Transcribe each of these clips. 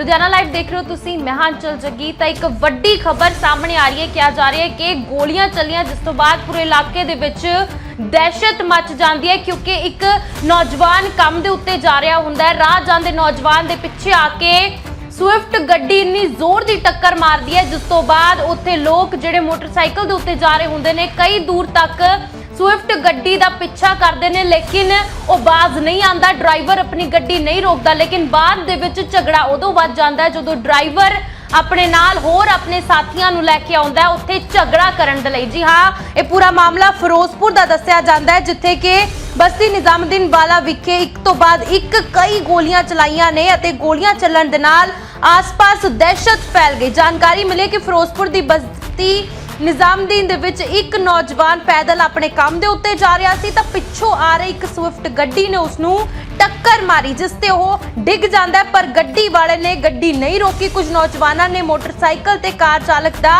Ludhiana live ਦੇਖ ਰਹੇ ਹੋ ਤੁਸੀਂ, ਮੈਂ ਚਲ ਜੱਗੀ। ਤਾਂ ਇੱਕ ਵੱਡੀ ਖਬਰ ਸਾਹਮਣੇ ਆ ਰਹੀ ਹੈ, ਕਿਹਾ ਜਾ ਰਿਹਾ ਹੈ ਕਿ ਗੋਲੀਆਂ ਚੱਲੀਆਂ, ਜਿਸ ਤੋਂ ਬਾਅਦ ਪੂਰੇ ਇਲਾਕੇ ਦੇ ਵਿੱਚ ਦਹਿਸ਼ਤ ਮਚ ਜਾਂਦੀ ਹੈ, ਕਿਉਂਕਿ ਇੱਕ ਨੌਜਵਾਨ ਕੰਮ ਦੇ ਉੱਤੇ ਜਾ ਰਿਹਾ ਹੁੰਦਾ ਹੈ। ਰਾਹ ਜਾਂਦੇ ਨੌਜਵਾਨ ਦੇ ਪਿੱਛੇ ਆ ਕੇ ਸਵਿਫਟ ਗੱਡੀ ਇੰਨੀ ਜ਼ੋਰ ਦੀ ਟੱਕਰ ਮਾਰਦੀ ਹੈ, ਜਿਸ ਤੋਂ ਬਾਅਦ ਉੱਥੇ ਲੋਕ ਜਿਹੜੇ ਮੋਟਰਸਾਈਕਲ ਦੇ ਉੱਤੇ ਜਾ ਰਹੇ ਹੁੰਦੇ ਨੇ, ਕਈ ਦੂਰ ਤੱਕ ਸਵਿਫਟ ਗੱਡੀ ਦਾ ਪਿੱਛਾ ਕਰਦੇ ਨੇ, ਲੇਕਿਨ ਉਹ ਬਾਜ਼ ਨਹੀਂ ਆਂਦਾ ਡਰਾਈਵਰ ਆਪਣੀ ਗੱਡੀ ਨਹੀਂ ਰੋਕਦਾ, ਲੇਕਿਨ ਬਾਅਦ ਦੇ ਵਿੱਚ ਝਗੜਾ ਉਦੋਂ ਵੱਧ ਜਾਂਦਾ ਜਦੋਂ ਡਰਾਈਵਰ ਆਪਣੇ ਨਾਲ ਹੋਰ ਆਪਣੇ ਸਾਥੀਆਂ ਨੂੰ ਲੈ ਕੇ ਆਉਂਦਾ ਹੈ, ਉੱਥੇ ਝਗੜਾ ਕਰਨ ਦੇ ਲਈ। ਜੀ ਹਾਂ, ਇਹ ਪੂਰਾ ਮਾਮਲਾ ਫਿਰੋਜ਼ਪੁਰ ਦਾ ਦੱਸਿਆ ਜਾਂਦਾ ਹੈ, ਜਿੱਥੇ ਕਿ ਬਸਤੀ ਨਿਜ਼ਾਮਦੀਨ ਵਾਲਾ ਵਿਖੇ ਇੱਕ ਤੋਂ ਬਾਅਦ ਇੱਕ ਕਈ ਗੋਲੀਆਂ ਚਲਾਈਆਂ ਨੇ ਅਤੇ ਗੋਲੀਆਂ ਚੱਲਣ ਦੇ ਨਾਲ ਆਸ-ਪਾਸ ਦਹਿਸ਼ਤ ਫੈਲ ਗਈ। ਜਾਣਕਾਰੀ ਮਿਲੀ ਕਿ ਫਿਰੋਜ਼ਪੁਰ ਦੀ ਬਸਤੀ ਨਿਜ਼ਾਮਦੀਨ ਦੇ ਵਿੱਚ ਇੱਕ ਨੌਜਵਾਨ ਪੈਦਲ ਆਪਣੇ ਕੰਮ ਦੇ ਉੱਤੇ ਜਾ ਰਿਹਾ ਸੀ ਤਾਂ ਪਿੱਛੋਂ ਆ ਰਹੀ ਇੱਕ ਸਵਿਫਟ ਗੱਡੀ ਨੇ ਉਸ ਨੂੰ ਟੱਕਰ ਮਾਰੀ, ਜਿਸ ਤੇ ਉਹ ਡਿੱਗ ਜਾਂਦਾ ਪਰ ਗੱਡੀ ਵਾਲੇ ਨੇ ਗੱਡੀ ਨਹੀਂ ਰੋਕੀ। ਕੁਝ ਨੌਜਵਾਨਾਂ ਨੇ ਮੋਟਰਸਾਈਕਲ ਤੇ ਕਾਰ ਚਾਲਕ ਦਾ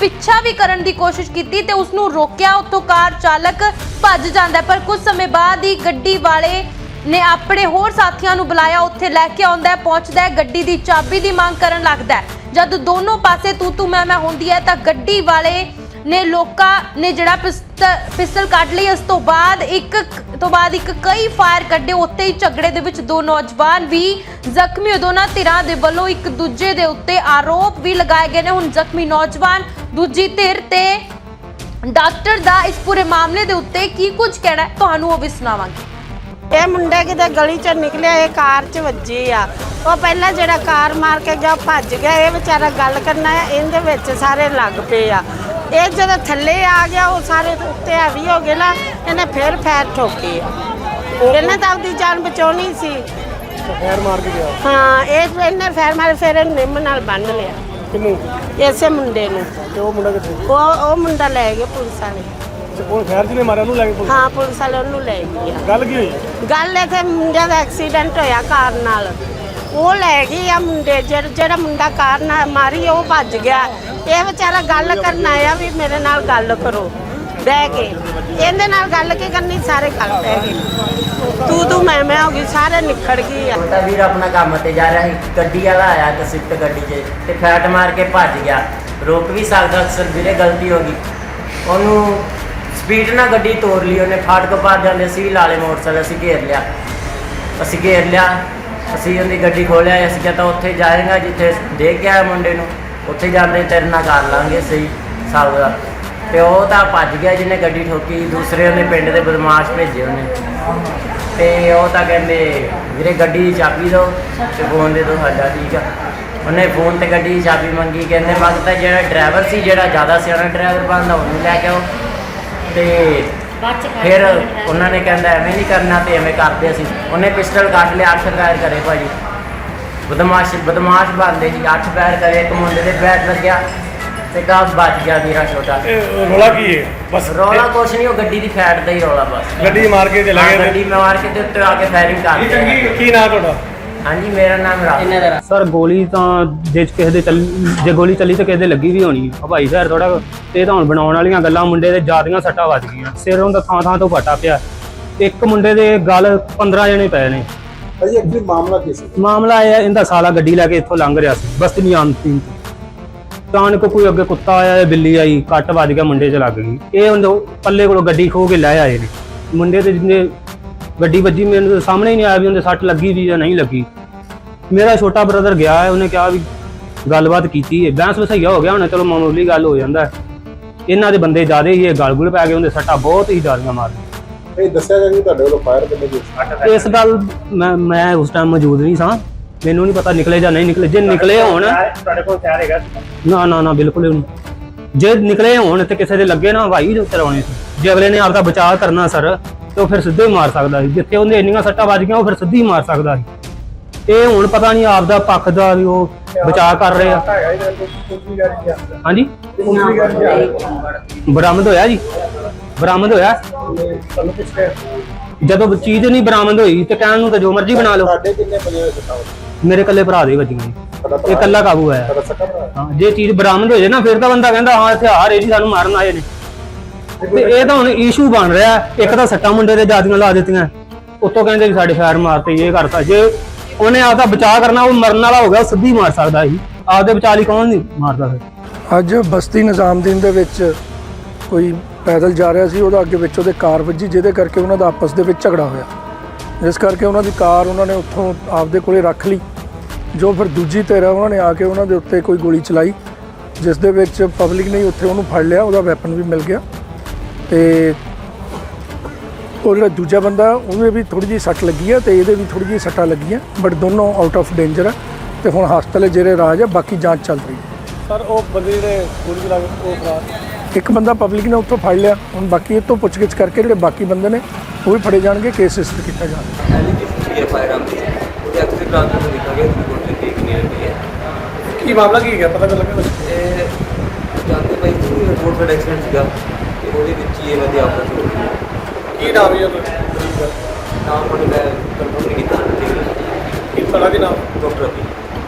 ਪਿੱਛਾ ਵੀ ਕਰਨ ਦੀ ਕੋਸ਼ਿਸ਼ ਕੀਤੀ ਤੇ ਉਸ ਨੂੰ ਰੋਕਿਆ। ਉੱਥੋਂ ਕਾਰ ਚਾਲਕ ਭੱਜ ਜਾਂਦਾ ਪਰ ਕੁਝ ਸਮੇਂ ਬਾਅਦ ਹੀ ਗੱਡੀ ਵਾਲੇ ਨੇ ਆਪਣੇ ਹੋਰ ਸਾਥੀਆਂ ਨੂੰ ਬੁਲਾਇਆ, ਉੱਥੇ ਲੈ ਕੇ ਆਉਂਦਾ ਪਹੁੰਚਦਾ ਗੱਡੀ ਦੀ ਚਾਬੀ ਦੀ ਮੰਗ ਕਰਨ ਲੱਗਦਾ ਜਦ ਦੋਨੋਂ ਪਾਸੇ ਤੂ ਤੂ ਮੈਂ ਮੈਂ ਹੁੰਦੀ ਹੈ, ਤਾਂ ਗੱਡੀ ਵਾਲੇ ਨੇ ਲੋਕਾਂ ਨੇ ਜਿਹੜਾ ਪਿਸਤਲ ਕੱਢ ਲਈ ਇਸ ਤੋਂ ਬਾਅਦ ਇੱਕ ਤੋਂ ਬਾਅਦ ਇੱਕ ਕਈ ਫਾਇਰ ਕੱਢੇ ਉੱਤੇ ਹੀ ਝਗੜੇ ਦੇ ਵਿੱਚ ਦੋ ਨੌਜਵਾਨ ਵੀ ਜ਼ਖਮੀ ਹੋਏ। ਦੋਨਾਂ ਧਿਰਾਂ ਦੇ ਵੱਲੋਂ ਇੱਕ ਦੂਜੇ ਦੇ ਉੱਤੇ ਆਰੋਪ ਵੀ ਲਗਾਏ ਗਏ ਨੇ। ਹੁਣ ਜ਼ਖਮੀ ਨੌਜਵਾਨ ਦੂਜੀ ਧਿਰ ਤੇ ਡਾਕਟਰ ਦਾ ਇਸ ਪੂਰੇ ਮਾਮਲੇ ਦੇ ਉੱਤੇ ਕੀ ਕੁਝ ਕਹਿਣਾ ਤੁਹਾਨੂੰ ਉਹ ਵੀ ਸੁਣਾਵਾਂਗੇ। ਇਹ ਮੁੰਡਾ ਕਿਤੇ ਗਲੀ ਚੋਂ ਨਿਕਲਿਆ, ਇਹ ਕਾਰ 'ਚ ਵੱਜੀ ਆ। ਉਹ ਪਹਿਲਾਂ ਜਿਹੜਾ ਕਾਰ ਮਾਰ ਕੇ ਗਿਆ ਉਹ ਭੱਜ ਗਿਆ। ਇਹ ਵਿਚਾਰਾ ਗੱਲ ਕਰਨਾ ਹੈ ਇਹਦੇ ਵਿੱਚ ਸਾਰੇ ਲੱਗ ਪਏ ਆ। ਇਹ ਜਦੋਂ ਥੱਲੇ ਆ ਗਿਆ ਉਹ ਸਾਰੇ ਉੱਤੇ ਹੈਵੀ ਹੋ ਗਏ ਨਾ ਇਹਨੇ ਫਿਰ ਫੈਰ ਠੋਕੀ ਇਹਨੇ ਤਾਂ ਆਪਦੀ ਜਾਨ ਬਚਾਉਣੀ ਸੀ। ਫੈਰ ਮਾਰ ਕੇ ਗਿਆ। ਹਾਂ ਇਹ ਇਹਨੇ ਫੈਰ ਮਾਰੇ ਫਿਰ ਨਿੰਮ ਨਾਲ ਬੰਨ ਲਿਆ। ਕਿਨੂੰ? ਇਸੇ ਮੁੰਡੇ ਨੂੰ। ਤੇ ਉਹ ਮੁੰਡਾ ਕਿੱਥੇ? ਉਹ ਉਹ ਮੁੰਡਾ ਲੈ ਗਏ ਪੁਲਿਸ ਵਾਲੇ। ਉਹ ਫੈਰ ਜਿਹਨੇ ਮਾਰਿਆ ਉਹਨੂੰ ਲੈ ਕੇ ਪੁਲਿਸ? ਹਾਂ ਪੁਲਿਸ ਵਾਲੇ ਉਹਨੂੰ ਲੈ ਗਏ ਗੱਲ ਕੀ ਹੋਈ? ਗੱਲ ਇੱਥੇ ਮੁੰਡੇ ਦਾ ਐਕਸੀਡੈਂਟ ਹੋਇਆ ਕਾਰ ਨਾਲ। ਉਹ ਲੈ ਗਈ ਆ ਮੁੰਡੇ ਜਿਹੜਾ ਜਿਹੜਾ ਮੁੰਡਾ ਕਾਰ ਨਾਲ ਮਾਰੀ, ਉਹ ਭੱਜ ਗਿਆ। ਇਹ ਵਿਚਾਰਾ ਗੱਲ ਕਰਨ ਆਇਆ ਵੀ ਮੇਰੇ ਨਾਲ ਗੱਲ ਕਰੋ, ਬਹਿ ਕੇ। ਇਹਦੇ ਨਾਲ ਗੱਲ ਕੀ ਕਰਨੀ, ਸਾਰੇ ਗੱਲ ਪੈ ਗਏ। ਤੂੰ ਤੂੰ, ਮੈਂ ਮੈਂ ਹੋ ਗਈ, ਸਾਰੇ ਨਿਖੜ ਗਈ ਆ। ਛੋਟਾ ਵੀਰ ਆਪਣਾ ਕੰਮ ਤੇ ਜਾ ਰਿਹਾ ਸੀ, ਗੱਡੀ ਵਾਲਾ ਆਇਆ ਤੇ ਸਿਫਟ ਗੱਡੀ 'ਚ, ਤੇ ਫੈਟ ਮਾਰ ਕੇ ਭੱਜ ਗਿਆ। ਰੋਕ ਵੀ ਸਕਦਾ, ਅਕਸਰ ਵੀਰੇ ਗਲਤੀ ਹੋ ਗਈ। ਉਹਨੂੰ ਸਪੀਡ ਨਾਲ ਗੱਡੀ ਤੋੜ ਲਈ, ਉਹਨੇ ਫਾਟਕ ਪਾਰ ਜਾਂਦੇ ਸੀ, ਲਾਲੇ ਮੋਟਰਸਾਈਕਲ ਅਸੀਂ ਘੇਰ ਲਿਆ। ਅਸੀਂ ਘੇਰ ਲਿਆ ਅਸੀਂ ਉਹਦੀ ਗੱਡੀ ਖੋਲਿਆ ਅਸੀਂ ਕਿਹਾ ਤਾਂ ਉੱਥੇ ਜਾਏਗਾ ਜਿੱਥੇ ਦੇਖ ਕੇ ਆਇਆ ਮੁੰਡੇ ਨੂੰ, ਉੱਥੇ ਜਾਂਦੇ ਤੇਰੇ ਨਾਲ ਕਰ ਲਾਂਗੇ ਸਹੀ ਹਿਸਾਬ ਦਾ। ਤੇ ਉਹ ਤਾਂ ਭੱਜ ਗਿਆ ਜਿਹਨੇ ਗੱਡੀ ਠੋਕੀ, ਦੂਸਰੇ ਉਹਨੇ ਪਿੰਡ ਦੇ ਬਦਮਾਸ਼ ਭੇਜੇ ਉਹਨੇ। ਤੇ ਉਹ ਤਾਂ ਕਹਿੰਦੇ, ਵੀਰੇ ਗੱਡੀ ਦੀ ਚਾਬੀ ਦਿਓ ਤੇ ਫੋਨ ਦੇ ਦਿਓ ਸਾਡਾ, ਠੀਕ ਆ। ਉਹਨੇ ਫੋਨ ਤੇ ਗੱਡੀ ਦੀ ਚਾਬੀ ਮੰਗੀ, ਕਹਿੰਦੇ ਮੰਗਤਾ ਜਿਹੜਾ ਡਰਾਈਵਰ ਸੀ, ਜਿਹੜਾ ਜ਼ਿਆਦਾ ਸਿਆਣਾ ਡਰਾਈਵਰ ਬਣਦਾ, ਉਹਨੂੰ ਲੈ ਕੇ ਆਓ। ਤੇ ਫਿਰ ਉਹਨਾਂ ਨੇ ਕਹਿੰਦਾ ਐਵੇਂ ਨਹੀਂ ਕਰਨਾ ਤੇ ਐਵੇਂ ਕਰਦੇ ਅਸੀਂ। ਉਹਨੇ ਪਿਸਟਲ ਕੱਢ ਲਿਆ ਅੱਠ ਫਾਇਰ ਕਰੇ ਭਾਜੀ। ਬਦਮਾਸ਼ ਬਦਮਾਸ਼ ਬੰਦੇ ਜੀ ਅੱਠ ਫਾਇਰ ਕਰੇ ਇੱਕ ਮੁੰਡੇ ਦੇ ਬੈਟ ਲੱਗਿਆ ਤੇ ਗਾ ਬਚ ਗਿਆ ਵੀਰਾ ਛੋਟਾ। ਇਹ ਰੋਲਾ ਕੀ ਹੈ ਬਸ ਰੌਲਾ ਕੁਛ ਨਹੀਂ ਉਹ ਗੱਡੀ ਦੀ ਫੈਟ ਦਾ ਹੀ ਰੌਲਾ ਬਸ। ਗੱਡੀ ਮਾਰ ਕੇ ਚਲਾ ਗਏ ਗੱਡੀ ਮਾਰ ਕੇ ਤੇ ਉੱਤੇ ਆ ਕੇ ਫਾਇਰਿੰਗ ਕਰ ਦਿੱਤੀ ਕੀ ਨਾਂ ਤੁਹਾਡਾ? ਹਾਂਜੀ ਮੇਰਾ ਨਾਮ ਰਾਜ ਸਰ ਗੋਲੀ ਤਾਂ ਜੇ ਕਿਸੇ ਦੇ ਚੱਲ ਜੇ ਗੋਲੀ ਚੱਲੀ ਤਾਂ ਕਿਸੇ ਦੇ ਲੱਗੀ ਵੀ ਹੋਣੀ। ਆ ਭਾਈ ਸਾਹਿਬ ਥੋੜਾ ਤੇ ਤਾਂ ਹੁਣ ਬਣਾਉਣ ਵਾਲੀਆਂ ਗੱਲਾਂ ਮੁੰਡੇ ਦੇ ਜਿਆਦੀਆਂ ਸੱਟਾਂ ਵੱਜ ਗਈਆਂ। ਸਿਰ ਉਹਦਾ ਥਾਂ ਥਾਂ ਤੋਂ ਫਟਾ ਪਿਆ। ਇੱਕ ਮੁੰਡੇ ਦੇ ਗਲ 15 ਜਣੇ ਪਏ ਨੇ। ਭਾਈ ਐਕਚੁਅਲੀ ਮਾਮਲਾ ਕੀ ਸੀ ਮਾਮਲਾ ਇਹ ਹੈ ਇਹਦਾ ਸਾਲਾ ਗੱਡੀ ਲੈ ਕੇ ਇੱਥੋਂ ਲੰਘ ਰਿਹਾ ਸੀ ਬਸਤੀ ਨਿਆਮ ਸਿੰਘ ਤਾਂ ਕੋ ਕੋਈ ਅੱਗੇ ਕੁੱਤਾ ਆਇਆ ਜਾਂ ਬਿੱਲੀ ਆਈ ਕੱਟ ਵੱਜ ਗਿਆ ਮੁੰਡੇ 'ਚ ਲੱਗ ਗਈ। ਇਹ ਉਹਦੇ ਪੱਲੇ ਕੋਲੋਂ ਗੱਡੀ ਖੋ ਕੇ ਲੈ ਆਏ ਨੇ। ਮੁੰਡੇ ਤੇ ਜਿੰਨੇ ਗੱਡੀ ਵੱਜੀ ਮੈਨੂੰ ਤਾਂ ਸਾਹਮਣੇ ਹੀ ਨਹੀਂ ਆਇਆ ਵੀ ਉਹਦੇ ਸੱਟ ਲੱਗੀ ਵੀ ਜਾਂ ਨਹੀਂ ਲੱਗੀ। ਮੇਰਾ ਛੋਟਾ ਬ੍ਰਦਰ ਗਿਆ ਹੈ ਉਹਨੇ ਕਿਹਾ ਵੀ ਗੱਲਬਾਤ ਕੀਤੀ ਹੈ। ਬਹਿਸ ਵਸਈਆ ਹੋ ਗਿਆ ਹੁਣ ਚਲੋ ਮਾਮੂਲੀ ਗੱਲ ਹੋ ਜਾਂਦਾ ਹੈ। ਇਹਨਾਂ ਦੇ ਬੰਦੇ ਜ਼ਿਆਦੇ ਹੀ ਇਹ ਗਲਗੁਲ ਪੈ ਗਏ ਉਹਦੇ ਸੱਟਾਂ ਬਹੁਤ ਹੀ ਜ਼ਿਆਦੀਆਂ ਮਾਰੀਆਂ ਇਹ ਦੱਸਿਆ ਗਿਆ ਕਿ ਤੁਹਾਡੇ ਵੱਲੋਂ ਫਾਇਰ ਕਿੰਨੇ ਕੀਤੀ ਇਸ ਗੱਲ ਮੈਂ ਮੈਂ ਉਸ ਟਾਈਮ ਮੌਜੂਦ ਨਹੀਂ ਸਾਂ। ਮੈਨੂੰ ਨਹੀਂ ਪਤਾ ਨਿਕਲੇ ਜਾਂ ਨਹੀਂ ਨਿਕਲੇ। ਜੇ ਨਿਕਲੇ ਹੋਣ ਤੁਹਾਡੇ ਕੋਲ ਫਾਇਰ ਹੈਗਾ? ਨਾ ਨਾ ਨਾ ਬਿਲਕੁਲ ਨਹੀਂ। ਜੇ ਨਿਕਲੇ ਹੋਣ ਤੇ ਕਿਸੇ ਦੇ ਲੱਗੇ ਨਾ ਹਵਾਈ ਦੇ ਉੱਤੇ ਲਾਉਣੇ ਸੀ। ਜੇ ਅਗਲੇ ਨੇ ਆਪਦਾ ਬਚਾਅ ਕਰਨਾ ਸਰ ਤੇ ਉਹ ਫਿਰ ਸਿੱਧੇ ਹੀ ਮਾਰ ਸਕਦਾ ਸੀ। ਜਿੱਥੇ ਉਹਨੇ ਇੰਨੀਆਂ ਸੱਟਾਂ ਵੱਜ ਗਈਆਂ ਉਹ ਫਿਰ ਸਿੱਧੀ ਹੀ ਮਾਰ ਸਕਦਾ ਸੀ। ਇਹ ਹੁਣ ਪਤਾ ਨਹੀਂ ਆਪਦਾ ਪੱਖ ਦਾ ਵੀ ਉਹ ਬਚਾਅ ਕਰ ਰਹੇ। ਆ ਕੋਲ ਹਾਂਜੀ? ਬਰਾਮਦ ਹੋਇਆ ਜੀ? ਬਰਾਮਦ ਹੋਇਆ? ਜਦੋਂ ਚੀਜ਼ ਨਹੀਂ ਬਰਾਮਦ ਹੋਈ ਤੇ ਕਹਿਣ ਨੂੰ ਤਾਂ ਜੋ ਮਰਜ਼ੀ ਬਣਾ ਲਓ। ਕਿੰਨੇ ਹੋਏ ਮੇਰੇ ਇਕੱਲੇ ਭਰਾ ਦੇ ਵੱਜੀਆਂ ਇਹ ਇਕੱਲਾ ਕਾਬੂ ਆਇਆ ਹਾਂ ਜੇ ਚੀਜ਼ ਬਰਾਮਦ ਹੋ ਜੇ ਨਾ ਫਿਰ ਤਾਂ ਬੰਦਾ ਕਹਿੰਦਾ ਹਾਂ ਹਥਿਆਰ ਇਹ ਜੀ ਸਾਨੂੰ ਮਾਰਨ ਆਏ ਨੇ। ਤੇ ਇਹ ਤਾਂ ਹੁਣ ਇਸ਼ੂ ਬਣ ਰਿਹਾ। ਇੱਕ ਤਾਂ ਸੱਟਾਂ ਮੁੰਡੇ ਦੇ ਜਿਆਦੀਆਂ ਲਾ ਦਿੱਤੀਆਂ। ਉੱਤੋਂ ਕਹਿੰਦੇ ਸਾਡੇ ਫਾਇਰ ਮਾਰਤੇ ਇਹ ਕਰਤਾ। ਜੇ ਉਹਨੇ ਆਪਦਾ ਬਚਾਅ ਕਰਨਾ, ਉਹ ਮਰਨ ਵਾਲਾ ਹੋ ਗਿਆ, ਉਹ ਸਿੱਧੀ ਮਾਰ ਸਕਦਾ ਸੀ। ਆਪਦੇ ਬਚਾਅ ਲਈ ਕੌਣ ਨਹੀਂ ਮਾਰਦਾ ਫਿਰ ਅੱਜ ਬਸਤੀ ਨਿਜ਼ਾਮਦੀਨ ਦੇ ਵਿੱਚ ਕੋਈ ਪੈਦਲ ਜਾ ਰਿਹਾ ਸੀ, ਉਹਦਾ ਅੱਗੇ ਵਿੱਚ ਉਹਦੇ ਕਾਰ ਵੱਜੀ, ਜਿਹਦੇ ਕਰਕੇ ਉਹਨਾਂ ਦਾ ਆਪਸ ਦੇ ਵਿੱਚ ਝਗੜਾ ਹੋਇਆ। ਜਿਸ ਕਰਕੇ ਉਹਨਾਂ ਦੀ ਕਾਰ ਉਹਨਾਂ ਨੇ ਉੱਥੋਂ ਆਪਦੇ ਕੋਲੇ ਰੱਖ ਲਈ। ਜੋ ਫਿਰ ਦੂਜੀ ਧਿਰ ਹੈ ਉਹਨਾਂ ਨੇ ਆ ਕੇ ਉਹਨਾਂ ਦੇ ਉੱਤੇ ਕੋਈ ਗੋਲੀ ਚਲਾਈ, ਜਿਸ ਦੇ ਵਿੱਚ ਪਬਲਿਕ ਨੇ ਉੱਥੇ ਉਹਨੂੰ ਫੜ ਲਿਆ, ਉਹਦਾ ਵੈਪਨ ਵੀ ਮਿਲ ਗਿਆ। ਤੇ ਉਹ ਜਿਹੜਾ ਦੂਜਾ ਬੰਦਾ ਉਹਦੇ ਵੀ ਥੋੜੀ ਜਿਹੀ ਸੱਟ ਲੱਗੀ ਹੈ ਤੇ ਇਹਦੇ ਵੀ ਥੋੜੀ ਜਿਹੀ ਸੱਟਾਂ ਲੱਗੀਆਂ ਬਟ ਦੋਨੋਂ ਆਊਟ ਆਫ ਡੇਂਜਰ ਹੈ ਤੇ ਹੁਣ ਹਸਪਤਾਲ ਜਿਹੜੇ ਰਾਜ ਹੈ ਬਾਕੀ ਜਾਂਚ ਚੱਲ ਰਹੀ ਹੈ। ਸਰ ਉਹ ਬੰਦੇ ਜਿਹੜੇ ਗੋਲੀ ਚਲਾ ਕੇ ਉਹ ਫਰਾਰ? ਇੱਕ ਬੰਦਾ ਪਬਲਿਕ ਨੇ ਉੱਥੋਂ ਫੜ ਲਿਆ ਹੁਣ ਬਾਕੀ ਇਹ ਤੋਂ ਪੁੱਛਗਿੱਛ ਕਰਕੇ ਜਿਹੜੇ ਬਾਕੀ ਬੰਦੇ ਨੇ ਉਹ ਵੀ ਫੜੇ ਜਾਣਗੇ ਕੇਸ ਰਜਿਸਟਰ ਕੀਤਾ ਜਾਣਗਾ। ਐਲੀਗੇਸ਼ਨ ਹੈ ਫਾਇਰ ਆਰਮ ਦੀ ਉਹਦੇ ਐਕਟ ਦੇ ਬ੍ਰਾਂਚ ਤੋਂ ਦੇਖਾ ਗਿਆ ਕਿ ਕੋਲ ਤੇ ਇੱਕ ਨੀਅਰ ਪਈ ਹੈ। ਕੀ ਮਾਮਲਾ ਕੀ ਹੈ ਪਤਾ ਕਰ ਲੱਗਾ? ਇਹ ਜਾਂਦੇ ਸੀ ਰੋਡ ਸਾਈਡ ਐਕਸੀਡੈਂਟ ਸੀਗਾ ਤੇ ਉਹਦੇ ਵਿੱਚ ਹੀ ਇਹਨਾਂ ਦੀ ਆਪਸ ਹੋ ਗਈ ਕੀ ਨਾਮ ਹੈ ਉਹਦਾ? ਨਾਮ ਉਹਨੇ ਮੈਂ ਕੰਫਰਮ ਨਹੀਂ ਕੀਤਾ। ਠੀਕ ਹੈ ਕੀ ਤੁਹਾਡਾ ਕੀ ਨਾਮ? ਡਾਕਟਰ ਅਭੀ।